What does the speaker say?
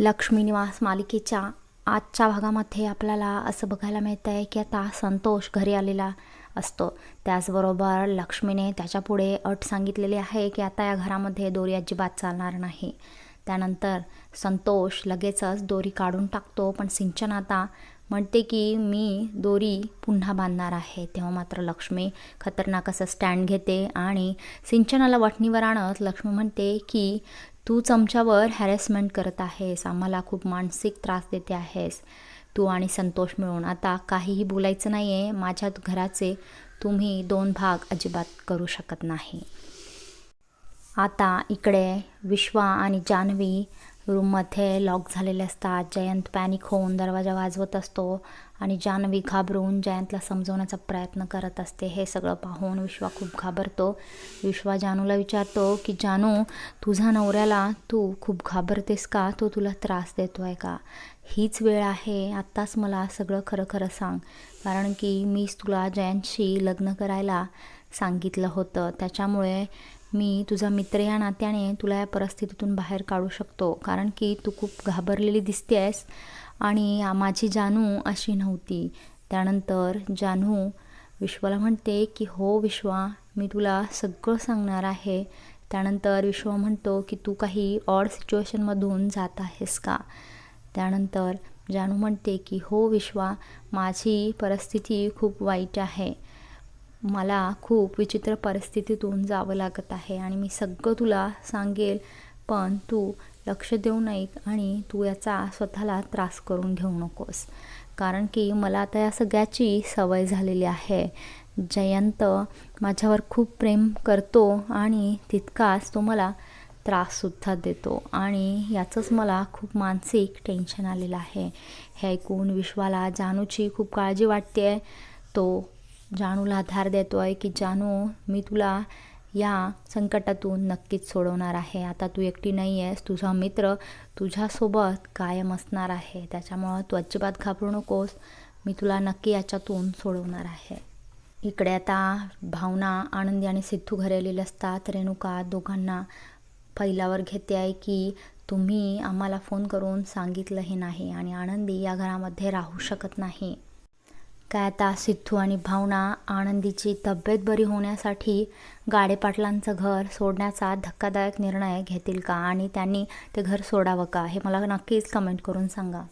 लक्ष्मी निवास मालिकेच्या आजच्या भागामध्ये आपल्याला असं बघायला मिळतं आहे की आता संतोष घरी आलेला असतो. त्याचबरोबर लक्ष्मीने त्याच्यापुढे अट सांगितलेली आहे की आता या घरामध्ये दोरी अजिबात चालणार नाही. त्यानंतर संतोष लगेचच दोरी काढून टाकतो पण सिंचन आता म्हणते की मी दोरी पुन्हा बांधणार आहे. तेव्हा मात्र लक्ष्मी खतरनाक असं स्टँड घेते आणि सिंचनाला वठणीवर आणत लक्ष्मी म्हणते की तू चमच्यावर हॅरेसमेंट करत आहेस आम्हाला खूप मानसिक त्रास देते आहेस. तू आणि संतोष मिळून. आता काहीही बोलायचं नाही आहे माझ्या घराचे तुम्ही दोन भाग अजिबात करू शकत नाही. आता इकडे विश्वा आणि जान्हवी रूममध्ये लॉक झालेले असतात. जयंत पॅनिक होऊन दरवाजा वाजवत असतो आणि जान्हवी घाबरून जयंतला समजवण्याचा प्रयत्न करत असते. हे सगळं पाहून विश्वा खूप घाबरतो. विश्वा जानूला विचारतो की जानू तुझ्या नवऱ्याला तू खूप घाबरतेस का? तो तुला त्रास देतो आहे का? हीच वेळ आहे. आत्ताच मला सगळं खरं खरं सांग. कारण की मीच तुला जयंतशी लग्न करायला सांगितलं होतं. त्याच्यामुळे मी तुझा मित्र या नात्याने तुला या परिस्थितीतून बाहेर काढू शकतो. कारण की तू खूप घाबरलेली दिसते आहेस आणि माझी जानू अशी नव्हती. त्यानंतर जानू विश्वाला म्हणते की हो विश्वा मी तुला सगळं सांगणार आहे. त्यानंतर विश्वा म्हणतो की तू काही ऑड सिच्युएशनमधून जात आहेस का? त्यानंतर जानू म्हणते की हो विश्वा माझी परिस्थिती खूप वाईट आहे. मला खूप विचित्र परिस्थितीतून जावं लागत आहे आणि मी सगळं तुला सांगेल पण तू लक्ष देऊ नये आणि तू याचा स्वतःला त्रास करून घेऊ नकोस. कारण की मला आता या सगळ्याची सवय झालेली आहे. जयंत माझ्यावर खूप प्रेम करतो आणि तितकाच तो मला त्राससुद्धा देतो आणि याचंच मला खूप मानसिक टेन्शन आलेलं आहे. हे ऐकून विश्वाला जानूची खूप काळजी वाटते तो जानूला धार देतो आहे की जानू मी तुला या संकटातून नक्कीच सोडवणार आहे. आता तू एकटी नाही आहेस. तुझा मित्र तुझ्यासोबत कायम असणार आहे. त्याच्यामुळं तू अजिबात घाबरू नकोस. मी तुला नक्की याच्यातून सोडवणार आहे. इकडे आता भावना आनंदी आणि सिद्धू घरी आलेले असतात. रेणुका दोघांना पहिल्यावर घेते आहे की तुम्ही आम्हाला फोन करून सांगितलंही नाही आणि आनंदी या घरामध्ये राहू शकत नाही. काय आता सिद्धू आणि भावना आनंदीची तब्येत बरी होण्यासाठी गाडे पाटलांचं घर सोडण्याचा धक्कादायक निर्णय घेतील का? आणि त्यांनी ते घर सोडावं का? हे मला नक्कीच कमेंट करून सांगा.